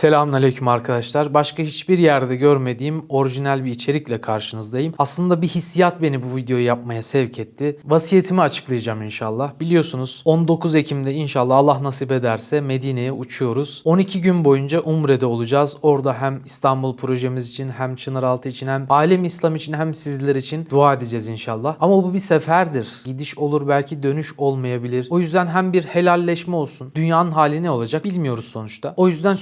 Selamünaleyküm arkadaşlar. Başka hiçbir yerde görmediğim orijinal bir içerikle karşınızdayım. Aslında bir hissiyat beni bu videoyu yapmaya sevk etti. Vasiyetimi açıklayacağım inşallah. Biliyorsunuz 19 Ekim'de inşallah Allah nasip ederse Medine'ye uçuyoruz. 12 gün boyunca Umre'de olacağız. Orada hem İstanbul projemiz için hem Çınaraltı için hem alem İslam için hem sizler için dua edeceğiz inşallah. Ama bu bir seferdir. Gidiş olur belki dönüş olmayabilir. O yüzden hem bir helalleşme olsun. Dünyanın hali ne olacak bilmiyoruz sonuçta. O yüzden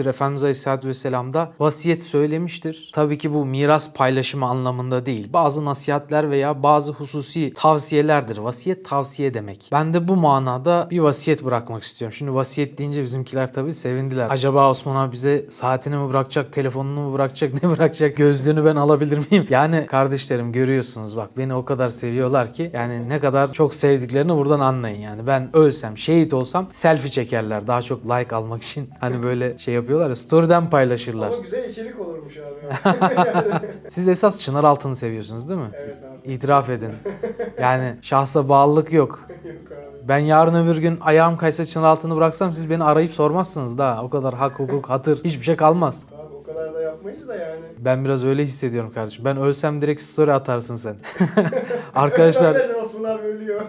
sünnettir. Efendimiz Aleyhisselatü Vesselam da vasiyet söylemiştir. Tabii ki bu miras paylaşımı anlamında değil. Bazı nasihatler veya bazı hususi tavsiyelerdir. Vasiyet tavsiye demek. Ben de bu manada bir vasiyet bırakmak istiyorum. Şimdi vasiyet deyince bizimkiler tabii sevindiler. Acaba Osman abi bize saatini mi bırakacak, telefonunu mu bırakacak, ne bırakacak, gözlüğünü ben alabilir miyim? Yani kardeşlerim görüyorsunuz bak beni o kadar seviyorlar ki yani ne kadar çok sevdiklerini buradan anlayın yani. Ben ölsem, şehit olsam selfie çekerler daha çok like almak için. Hani böyle şey yapıyorlar ya story'den paylaşırlar. Ama güzel içerik olurmuş abi. Siz esas çınar altını seviyorsunuz değil mi? evet abi. İtiraf edin. Yani şahsa bağlılık yok. Yok abi. Ben yarın öbür gün ayağım kaysa çınar altını bıraksam siz beni arayıp sormazsınız da. O kadar hak, hukuk, hatır hiçbir şey kalmaz. Abi o kadar da yapmayız da yani. Ben biraz öyle hissediyorum kardeşim. Ben ölsem direkt story atarsın sen. Arkadaşlar Arkadaşlar Osman abi ölüyor.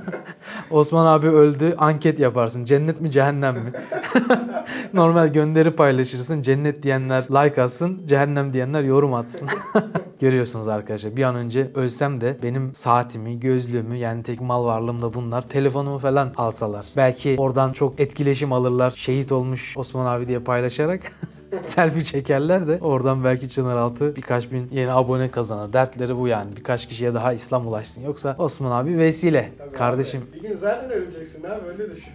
Osman abi öldü anket yaparsın. Cennet mi cehennem mi? Normal gönderi paylaşırsın. Cennet diyenler like atsın. Cehennem diyenler yorum atsın. Görüyorsunuz arkadaşlar bir an önce ölsem de benim saatimi, gözlüğümü yani tek mal varlığım da bunlar. Telefonumu falan alsalar. Belki oradan çok etkileşim alırlar. Şehit olmuş Osman abi diye paylaşarak. selfie çekerler de oradan belki Çınaraltı birkaç bin yeni abone kazanır. Dertleri bu yani. Birkaç kişiye daha İslam ulaşsın. Yoksa Osman abi vesile. Tabii Kardeşim Abi. Bir gün zaten öleceksin abi öyle düşün.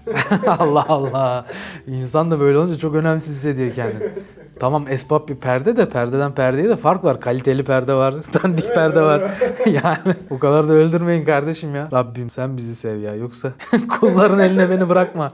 Allah Allah. İnsan da böyle olunca çok önemsiz hissediyor kendini. Tamam esbab bir perde de perdeden perdeye de fark var. Kaliteli perde var, dandik perde var. yani bu kadar da öldürmeyin kardeşim ya. Rabbim sen bizi sev ya. Yoksa kulların eline beni bırakma.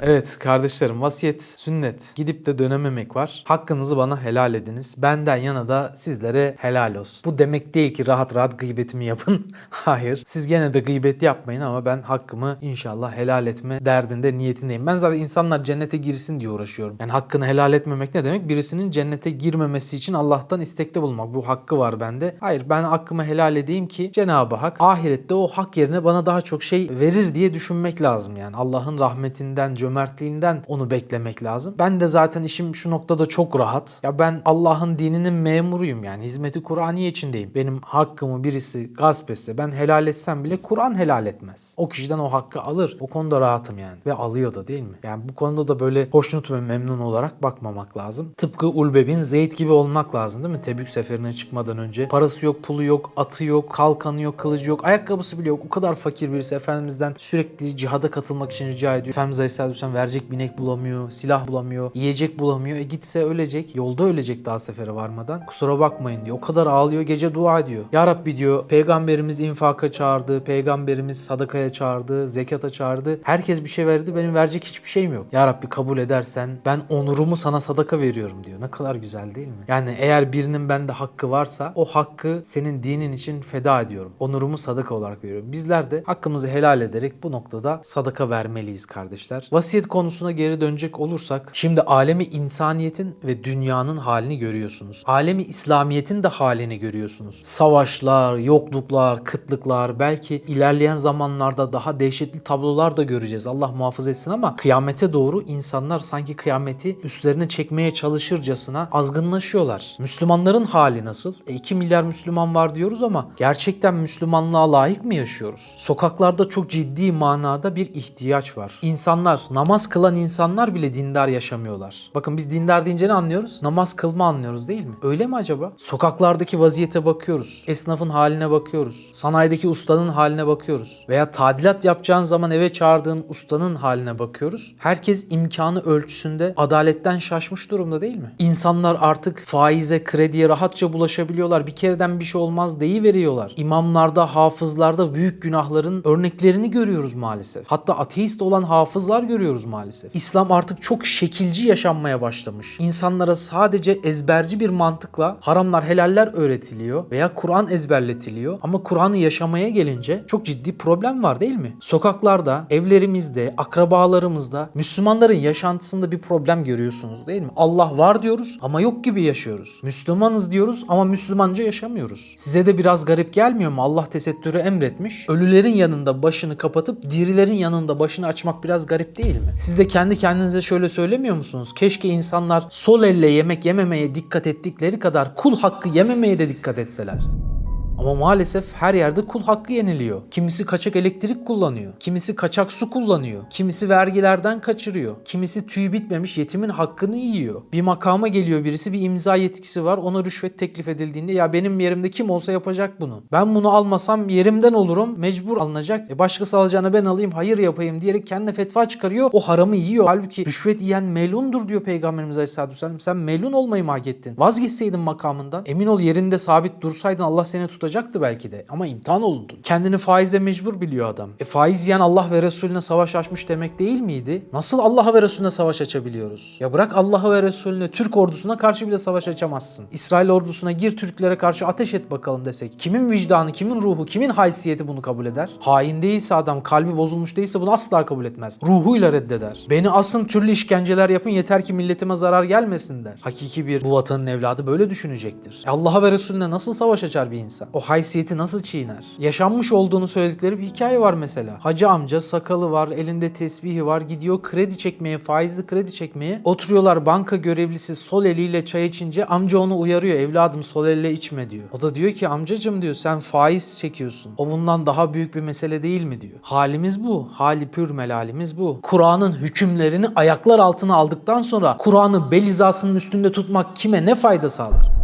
evet kardeşlerim vasiyet, sünnet. Gidip de dönememek var. Hakkınızı bana helal ediniz. Benden yana da sizlere helal olsun. Bu demek değil ki rahat rahat gıybetimi yapın. Hayır. Siz gene de gıybet yapmayın ama ben hakkımı inşallah helal etme derdinde niyetindeyim. Ben zaten insanlar cennete girsin diye uğraşıyorum. Yani hakkını helal etmemek ne demek? Birisinin cennete girmemesi için Allah'tan istekte bulmak. Bu hakkı var bende. Hayır ben hakkımı helal edeyim ki Cenab-ı Hak ahirette o hak yerine bana daha çok şey verir diye düşünmek lazım yani. Allah'ın rahmetinden, cömertliğinden onu beklemek lazım. Ben de zaten işim şu noktada çok rahat. Ya ben Allah'ın dininin memuruyum yani. Hizmeti Kur'aniye içindeyim. Benim hakkımı birisi gasp etse ben helal etsem bile Kur'an helal etmez. O kişiden o hakkı alır. O konuda rahatım yani. Ve alıyor da değil mi? Yani bu konuda da böyle hoşnut ve memnun olarak bakmamak. Tıpkı Ulbe bin Zeyd gibi olmak lazım değil mi? Tebük seferine çıkmadan önce. Parası yok, pulu yok, atı yok, kalkanı yok, kılıcı yok, ayakkabısı bile yok. O kadar fakir birisi Efendimiz'den sürekli cihada katılmak için rica ediyor. Efendimiz Aleyhisselatü Vesselam verecek binek bulamıyor, silah bulamıyor, yiyecek bulamıyor. E gitse ölecek. Yolda ölecek daha sefere varmadan. Kusura bakmayın diyor. O kadar ağlıyor, gece dua ediyor. Ya Rabbi diyor, peygamberimiz infaka çağırdı, peygamberimiz sadakaya çağırdı, zekata çağırdı. Herkes bir şey verdi, benim verecek hiçbir şeyim yok. Ya Rabbi kabul edersen ben onurumu sana sadaka veriyorum diyor. Ne kadar güzel değil mi? Yani eğer birinin bende hakkı varsa o hakkı senin dinin için feda ediyorum. Onurumu sadaka olarak veriyorum. Bizler de hakkımızı helal ederek bu noktada sadaka vermeliyiz kardeşler. Vasiyet konusuna geri dönecek olursak şimdi alemi insaniyetin ve dünyanın halini görüyorsunuz. Alemi İslamiyet'in de halini görüyorsunuz. Savaşlar, yokluklar, kıtlıklar belki ilerleyen zamanlarda daha dehşetli tablolar da göreceğiz. Allah muhafaza etsin ama kıyamete doğru insanlar sanki kıyameti üstlerine çekmeye çalışırcasına azgınlaşıyorlar. Müslümanların hali nasıl? E 2 milyar Müslüman var diyoruz ama gerçekten Müslümanlığa layık mı yaşıyoruz? Sokaklarda çok ciddi manada bir ihtiyaç var. İnsanlar, namaz kılan insanlar bile dindar yaşamıyorlar. Bakın biz dindar deyince ne anlıyoruz? Namaz kılma anlıyoruz değil mi? Öyle mi acaba? Sokaklardaki vaziyete bakıyoruz. Esnafın haline bakıyoruz. Sanayideki ustanın haline bakıyoruz. Veya tadilat yapacağın zaman eve çağırdığın ustanın haline bakıyoruz. Herkes imkanı ölçüsünde adaletten şaşmış durumda değil mi? İnsanlar artık faize, krediye rahatça bulaşabiliyorlar. Bir kereden bir şey olmaz veriyorlar. İmamlarda, hafızlarda büyük günahların örneklerini görüyoruz maalesef. Hatta ateist olan hafızlar görüyoruz maalesef. İslam artık çok şekilci yaşanmaya başlamış. İnsanlara sadece ezberci bir mantıkla haramlar, helaller öğretiliyor veya Kur'an ezberletiliyor. Ama Kur'an'ı yaşamaya gelince çok ciddi problem var değil mi? Sokaklarda, evlerimizde, akrabalarımızda, Müslümanların yaşantısında bir problem görüyorsunuz değil mi? Allah var diyoruz ama yok gibi yaşıyoruz. Müslümanız diyoruz ama Müslümanca yaşamıyoruz. Size de biraz garip gelmiyor mu? Allah tesettürü emretmiş. Ölülerin yanında başını kapatıp dirilerin yanında başını açmak biraz garip değil mi? Siz de kendi kendinize şöyle söylemiyor musunuz? Keşke insanlar sol elle yemek yememeye dikkat ettikleri kadar kul hakkı yememeye de dikkat etseler. Ama maalesef her yerde kul hakkı yeniliyor. Kimisi kaçak elektrik kullanıyor. Kimisi kaçak su kullanıyor. Kimisi vergilerden kaçırıyor. Kimisi tüy bitmemiş yetimin hakkını yiyor. Bir makama geliyor birisi bir imza yetkisi var. Ona rüşvet teklif edildiğinde ya benim yerimde kim olsa yapacak bunu. Ben bunu almasam yerimden olurum. Mecbur alınacak. E başkası alacağına ben alayım hayır yapayım diyerek kendine fetva çıkarıyor. O haramı yiyor. Halbuki rüşvet yiyen melundur diyor Peygamberimiz Aleyhisselatü Vesselam. Sen melun olmayı mı? Vazgeçseydin makamından. Emin ol yerinde sabit dursaydın Allah seni tutacaktı belki de. Ama imtihan olundun. Kendini faize mecbur biliyor adam. E faiz yiyen Allah ve Resulüne savaş açmış demek değil miydi? Nasıl Allah'a ve Resulüne savaş açabiliyoruz? Ya bırak Allah'a ve Resulüne Türk ordusuna karşı bile savaş açamazsın. İsrail ordusuna gir Türklere karşı ateş et bakalım desek. Kimin vicdanı, kimin ruhu, kimin haysiyeti bunu kabul eder? Hain değilse adam, kalbi bozulmuş değilse bunu asla kabul etmez. Ruhuyla reddeder. Beni asın türlü işkenceler yapın yeter ki milletime zarar gelmesin der. Hakiki bir bu vatanın evladı böyle düşünecektir. E Allah'a ve Resulüne nasıl savaş açar bir insan? O haysiyeti nasıl çiğner? Yaşanmış olduğunu söyledikleri bir hikaye var mesela. Hacı amca sakalı var, elinde tesbihi var, gidiyor kredi çekmeye, faizli kredi çekmeye. Oturuyorlar banka görevlisi sol eliyle çay içince amca onu uyarıyor. Evladım sol elle içme diyor. O da diyor ki amcacım diyor sen faiz çekiyorsun. O bundan daha büyük bir mesele değil mi diyor. Halimiz bu. Hali pür melalimiz bu. Kur'an'ın hükümlerini ayaklar altına aldıktan sonra Kur'an'ı bel hizasının üstünde tutmak kime ne fayda sağlar?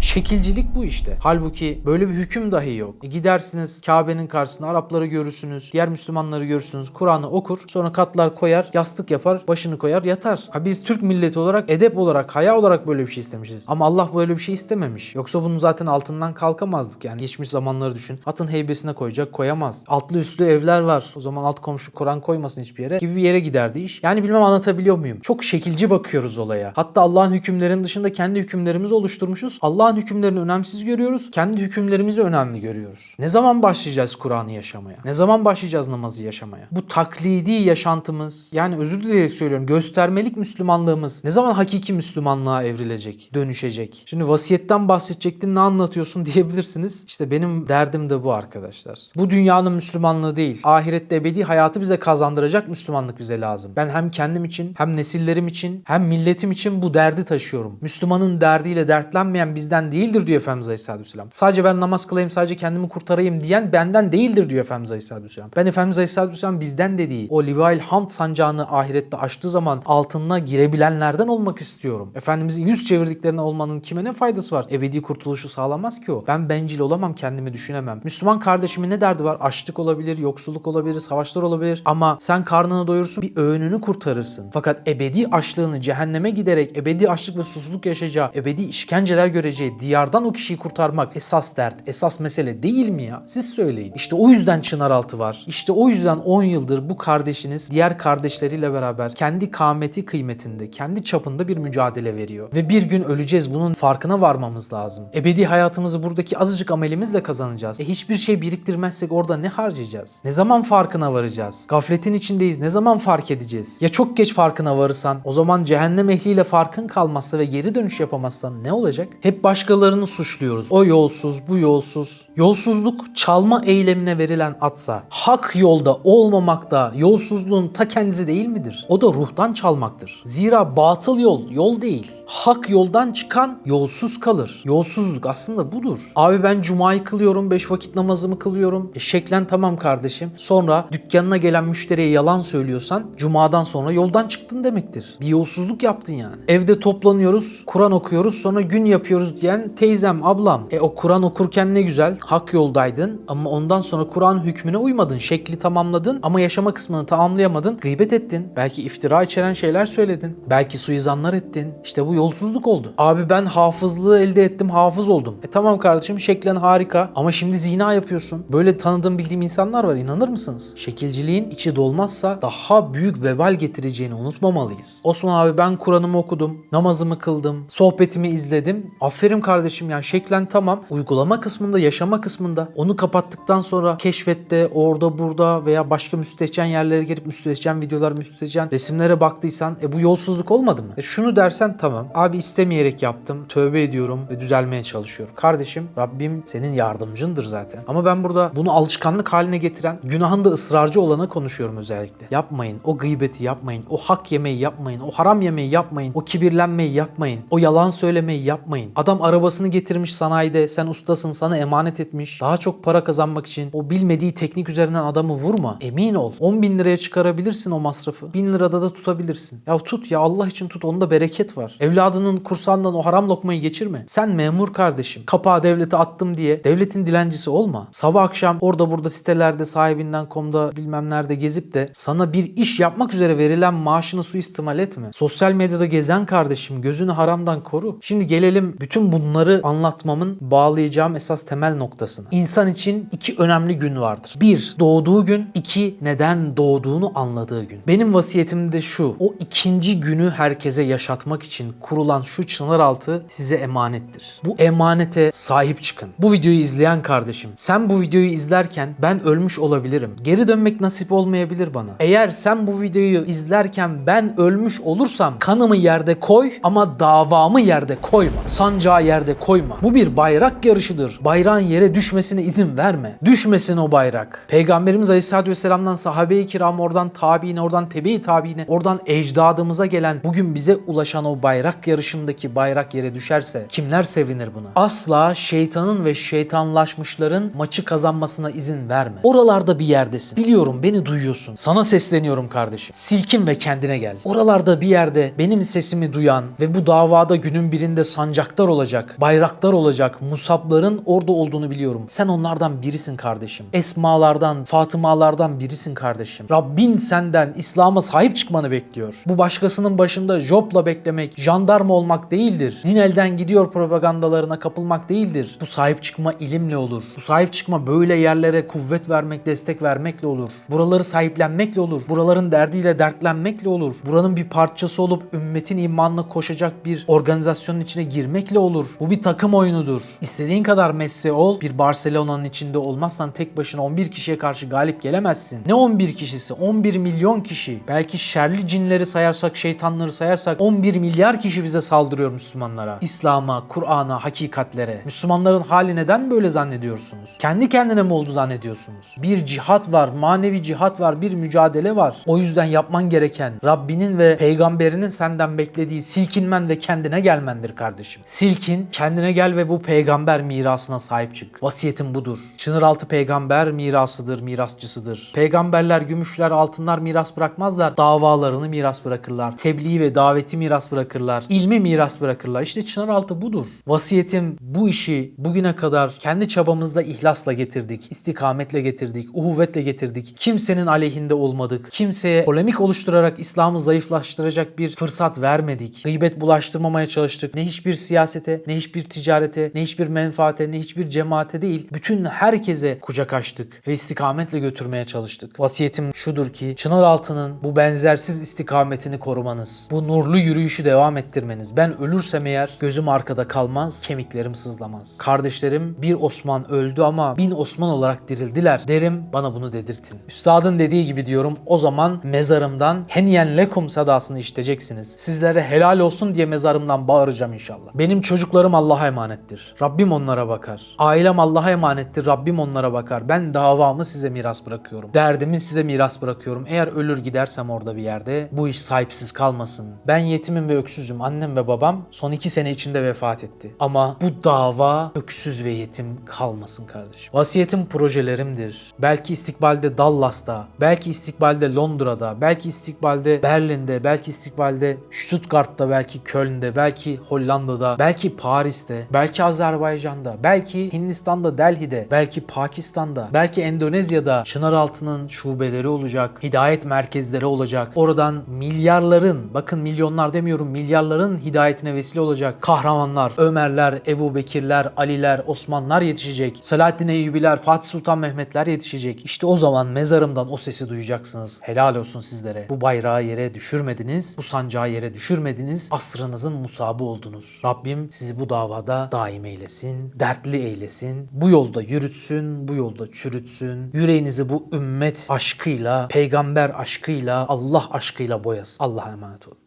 Şekilcilik bu işte. Halbuki böyle bir hüküm dahi yok. E gidersiniz Kabe'nin karşısına Arapları görürsünüz, diğer Müslümanları görürsünüz, Kur'an'ı okur, sonra katlar koyar, yastık yapar, başını koyar, yatar. Ha biz Türk milleti olarak, edep olarak, haya olarak böyle bir şey istemişiz. Ama Allah böyle bir şey istememiş. Yoksa bunun zaten altından kalkamazdık yani. Geçmiş zamanları düşün. Atın heybesine koyacak, koyamaz. Altlı üstlü evler var. O zaman alt komşu Kur'an koymasın hiçbir yere gibi bir yere giderdi iş. Yani bilmem anlatabiliyor muyum? Çok şekilci bakıyoruz olaya. Hatta Allah'ın hükümlerinin dışında kendi hükümlerimizi oluşturmuşuz. Allah'ın hükümlerini önemsiz görüyoruz. Kendi hükümlerimizi önemli görüyoruz. Ne zaman başlayacağız Kur'an'ı yaşamaya? Ne zaman başlayacağız namazı yaşamaya? Bu taklidi yaşantımız, yani özür dileyerek söylüyorum, göstermelik Müslümanlığımız ne zaman hakiki Müslümanlığa evrilecek, dönüşecek? Şimdi vasiyetten bahsedecektin ne anlatıyorsun diyebilirsiniz. İşte benim derdim de bu arkadaşlar. Bu dünyanın Müslümanlığı değil. Ahirette ebedi hayatı bize kazandıracak Müslümanlık bize lazım. Ben hem kendim için, hem nesillerim için, hem milletim için bu derdi taşıyorum. Müslümanın derdiyle dertlenmeyen bizden değildir diyor Efendimiz Aleyhisselatü Vesselam. Sadece ben namaz kılayım, sadece kendimi kurtarayım diyen benden değildir diyor Efendimiz Aleyhisselatü Vesselam. Ben Efendimiz Aleyhisselatü Vesselam bizden dediği o Livail Hamd sancağını ahirette açtığı zaman altına girebilenlerden olmak istiyorum. Efendimizin yüz çevirdiklerine olmanın kime ne faydası var? Ebedi kurtuluşu sağlamaz ki o. Ben bencil olamam, kendimi düşünemem. Müslüman kardeşimin ne derdi var? Açlık olabilir, yoksulluk olabilir, savaşlar olabilir. Ama sen karnını doyursun, bir öğününü kurtarırsın. Fakat ebedi açlığını cehenneme giderek ebedi açlık ve susuzluk yaşayacağı, ebedi işkenceler göreceği diyardan o kişiyi kurtarmak esas dert, esas mesele değil mi ya? Siz söyleyin. İşte o yüzden Çınaraltı var. İşte o yüzden 10 yıldır bu kardeşiniz diğer kardeşleriyle beraber kendi kâmeti kıymetinde, kendi çapında bir mücadele veriyor. Ve bir gün öleceğiz. Bunun farkına varmamız lazım. Ebedi hayatımızı buradaki azıcık amelimizle kazanacağız. E hiçbir şey biriktirmezsek orada ne harcayacağız? Ne zaman farkına varacağız? Gafletin içindeyiz. Ne zaman fark edeceğiz? Ya çok geç farkına varırsan o zaman cehennem ehliyle farkın kalmazsa ve geri dönüş yapamazsan ne olacak? Hep başkalarını suçluyoruz. O yolsuz, bu yolsuz. Yolsuzluk çalma eylemine verilen atsa, hak yolda olmamak da yolsuzluğun ta kendisi değil midir? O da ruhtan çalmaktır. Zira batıl yol, yol değil. Hak yoldan çıkan yolsuz kalır. Yolsuzluk aslında budur. Abi ben cumayı kılıyorum, beş vakit namazımı kılıyorum. E, şeklen tamam kardeşim. Sonra dükkanına gelen müşteriye yalan söylüyorsan cumadan sonra yoldan çıktın demektir. Bir yolsuzluk yaptın yani. Evde toplanıyoruz, Kur'an okuyoruz, sonra gün yapıyoruz diyen teyzem, ablam. E o Kur'an okurken ne güzel. Hak yoldaydın ama ondan sonra Kur'an hükmüne uymadın. Şekli tamamladın ama yaşama kısmını tamamlayamadın. Gıybet ettin. Belki iftira içeren şeyler söyledin. Belki suizanlar ettin. İşte bu yolsuzluk oldu. Abi ben hafızlığı elde ettim, hafız oldum. E tamam kardeşim şeklen harika ama şimdi zina yapıyorsun. Böyle tanıdığım bildiğim insanlar var inanır mısınız? Şekilciliğin içi dolmazsa daha büyük vebal getireceğini unutmamalıyız. Osman abi ben Kur'an'ımı okudum, namazımı kıldım, sohbetimi izledim. Aferin kardeşim ya şeklen tamam. Uygulama kısmında, yaşama kısmında onu kapattıktan sonra keşfette, orada burada veya başka müstehcen yerlere girip müstehcen videolar, müstehcen resimlere baktıysan e bu yolsuzluk olmadı mı? E şunu dersen tamam. Abi istemeyerek yaptım, tövbe ediyorum ve düzelmeye çalışıyorum. Kardeşim Rabbim senin yardımcındır zaten. Ama ben burada bunu alışkanlık haline getiren, günahında ısrarcı olana konuşuyorum özellikle. Yapmayın. O gıybeti yapmayın. O hak yemeyi yapmayın. O haram yemeyi yapmayın. O kibirlenmeyi yapmayın. O yalan söylemeyi yapmayın. Adam arabasını getirmiş sanayide. Sen ustasın sana emanet etmiş. Daha çok para kazanmak için o bilmediği teknik üzerinden adamı vurma. Emin ol. 10 bin liraya çıkarabilirsin o masrafı. 1000 lirada da tutabilirsin. Ya tut ya Allah için tut. Onda bereket var. Evladının kursağından o haram lokmayı geçirme. Sen memur kardeşim. Kapağı devlete attım diye devletin dilencisi olma. Sabah akşam orada burada sitelerde sahibinden komda bilmem nerede gezip de sana bir iş yapmak üzere verilen maaşını suistimal etme. Sosyal medyada gezen kardeşim gözünü haramdan koru. Şimdi gelelim bütün bunları anlatmamın bağlayacağım esas temel noktasına. İnsan için iki önemli gün vardır. Bir, doğduğu gün. iki neden doğduğunu anladığı gün. Benim vasiyetim de şu. O ikinci günü herkese yaşatmak için kurulan şu çınar altı size emanettir. Bu emanete sahip çıkın. Bu videoyu izleyen kardeşim, sen bu videoyu izlerken ben ölmüş olabilirim. Geri dönmek nasip olmayabilir bana. Eğer sen bu videoyu izlerken ben ölmüş olursam kanımı yerde koy ama davamı yerde koyma. Sancağı yerde koyma. Bu bir bayrak yarışıdır. Bayrağın yere düşmesine izin verme. Düşmesin o bayrak. Peygamberimiz Aleyhisselatü Vesselam'dan sahabe-i kiram oradan tabiine, oradan tebe-i tabiine, oradan ecdadımıza gelen bugün bize ulaşan o bayrak yarışındaki bayrak yere düşerse kimler sevinir buna? Asla şeytanın ve şeytanlaşmışların maçı kazanmasına izin verme. Oralarda bir yerdesin. Biliyorum beni duyuyorsun. Sana sesleniyorum kardeşim. Silkin ve kendine gel. Oralarda bir yerde benim sesimi duyan ve bu davada günün birinde sancaktar olacak, bayraktar olacak musabların orada olduğunu biliyorum. Sen onlardan birisin kardeşim. Esmalardan, Fatımalardan birisin kardeşim. Rabbin senden İslam'a sahip çıkmanı bekliyor. Bu başkasının başında jobla beklemek, jandarma olmak değildir. Din elden gidiyor propagandalarına kapılmak değildir. Bu sahip çıkma ilimle olur. Bu sahip çıkma böyle yerlere kuvvet vermek, destek vermekle olur. Buraları sahiplenmekle olur. Buraların derdiyle dertlenmekle olur. Buranın bir parçası olup ümmetin imanına koşacak bir organizasyonun içine girmekle olur. Bu bir takım oyunudur. İstediğin kadar Messi ol, bir Barcelona'nın içinde olmazsan tek başına 11 kişiye karşı galip gelemezsin. Ne 11 kişisi? 11 milyon kişi. Belki şerli cinleri sayarsak, şeytanları sayarsak 11 milyar kişi bize saldırıyor Müslümanlara. İslam'a, Kur'an'a, hakikatlere. Müslümanların hali neden böyle zannediyorsunuz? Kendi kendine mi oldu zannediyorsunuz? Bir cihat var, manevi cihat var, bir mücadele var. O yüzden yapman gereken Rabbinin ve peygamberinin senden beklediği silkinmen ve kendine gelmendir kardeşim. Silkin, kendine gel ve bu peygamber mirasına sahip çık. Vasiyetim budur. Çınaraltı peygamber mirasıdır, mirasçısıdır. Peygamberler gümüşler, altınlar miras bırakmazlar. Davalarını miras bırakırlar. Tebliğ ve daveti miras bırakırlar. İlmi miras bırakırlar. İşte Çınaraltı budur. Vasiyetim bu işi bugüne kadar kendi çabamızla ihlasla getirdik. istikametle getirdik. Uhuvvetle getirdik. Kimsenin aleyhinde olmadık. Kimseye polemik oluşturarak İslam'ı zayıflaştıracak bir fırsat vermedik. Gıybet bulaştırmamaya çalıştık. Ne hiçbir siyasete, ne hiçbir ticarete, ne hiçbir menfaate, ne hiçbir cemaate değil. Bütün herkese kucak açtık ve istikametle götürmeye çalıştık. Vasiyetim şudur ki Çınaraltı'nın bu benzersiz istikametini korumanız. Bu nurlu yürüyüşü devam ettirmeniz. Ben ölürsem eğer gözüm arkada kalmaz, kemiklerim sızlamaz. Kardeşlerim bir Osman öldü ama bin Osman olarak dirildiler derim bana bunu dedirtin. Üstadın dediği gibi diyorum o zaman mezarımdan heniyen lekum sadasını işiteceksiniz. Sizlere helal olsun diye mezarımdan bağıracağım inşallah. Benim çocuklarım Allah'a emanettir. Rabbim onlara bakar. Ailem Allah'a emanettir. Rabbim onlara bakar. Ben davamı size miras bırakıyorum. Derdimi size miras bırakıyorum. Eğer ölür gidersem orada bir yerde bu iş sahipsiz kalmasın. Ben yetimim ve öksüzüm. Annem ve babam son iki sene içinde vefat etti. Ama bu dava öksüz ve yetim kalmasın kardeşim. Vasiyetim projelerimdir. Belki istikbalde Dallas'ta, belki istikbalde Londra'da, belki istikbalde Berlin'de, belki istikbalde Stuttgart'ta, belki Köln'de, belki Hollanda'da, belki Paris'te, belki Azerbaycan'da, belki Hindistan'da, Delhi'de, belki Pakistan'da, belki Endonezya'da Çınaraltı'nın şubeleri olacak, hidayet merkezleri olacak. Oradan milyarların, bakın milyonlar demiyorum, milyarların hidayetine vesile olacak kahramanlar, Ömerler, Ebu Bekirler, Aliler, Osmanlar yetişecek. Selahaddin Eyyubiler, Fatih Sultan Mehmetler yetişecek. İşte o zaman mezarımdan o sesi duyacaksınız. Helal olsun sizlere. Bu bayrağı yere düşürmediniz, bu sancağı yere düşürmediniz. Asrınızın musabı oldunuz. Rabbim sizi bu davada daim eylesin, dertli eylesin. Bu yolda yürütsün, bu yolda çürütsün. Yüreğinizi bu ümmet aşkıyla, peygamber aşkıyla, Allah aşkıyla boyasın. Allah'a emanet olun.